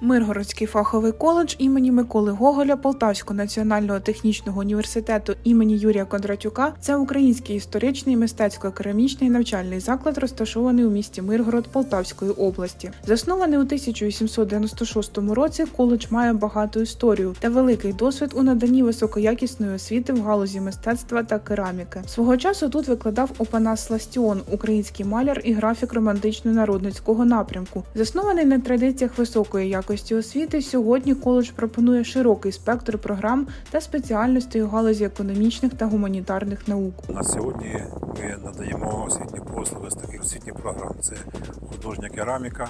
Миргородський фаховий коледж імені Миколи Гоголя Полтавського національного технічного університету імені Юрія Кондратюка це український історичний мистецько-керамічний навчальний заклад, розташований у місті Миргород Полтавської області. Заснований у 1896 році, коледж має багату історію та великий досвід у наданні високоякісної освіти в галузі мистецтва та кераміки. Свого часу тут викладав Опанас Сластіон, український маляр і графік романтично-народницького напрямку. Заснований на традиціях високої якості освіти, сьогодні коледж пропонує широкий спектр програм та спеціальностей у галузі економічних та гуманітарних наук. На сьогодні ми надаємо освітні послуги з таких освітніх програм. Це художня кераміка,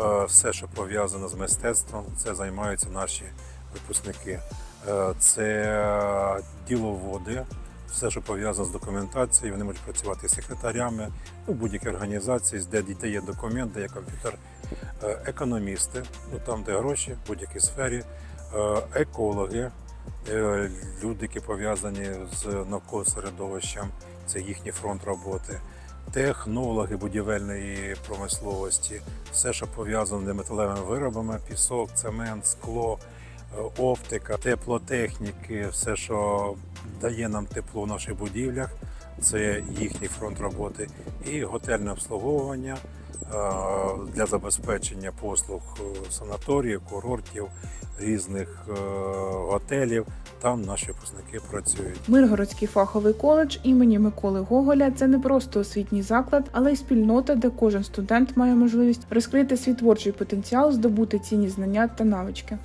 е, все, що пов'язано з мистецтвом, це займаються наші випускники. Е, Це діловоди, все, що пов'язано з документацією, вони можуть працювати секретарями ну, будь-які організації, де де є документ, де є комп'ютер, економісти, ну там, де гроші, в будь-якій сфері, е, екологи, е, люди, які пов'язані з навколо середовищем, це їхній фронт роботи, технологи будівельної промисловості, все, що пов'язане з металевими виробами, пісок, цемент, скло, е, оптика, теплотехніки, все, що дає нам тепло в наших будівлях, це їхній фронт роботи, і готельне обслуговування е, для забезпечення послуг е, санаторіїв, курортів, різних е, готелів. Там наші випускники працюють. Миргородський фаховий коледж імені Миколи Гоголя це не просто освітній заклад, але й спільнота, де кожен студент має можливість розкрити свій творчий потенціал, здобути цінні знання та навички.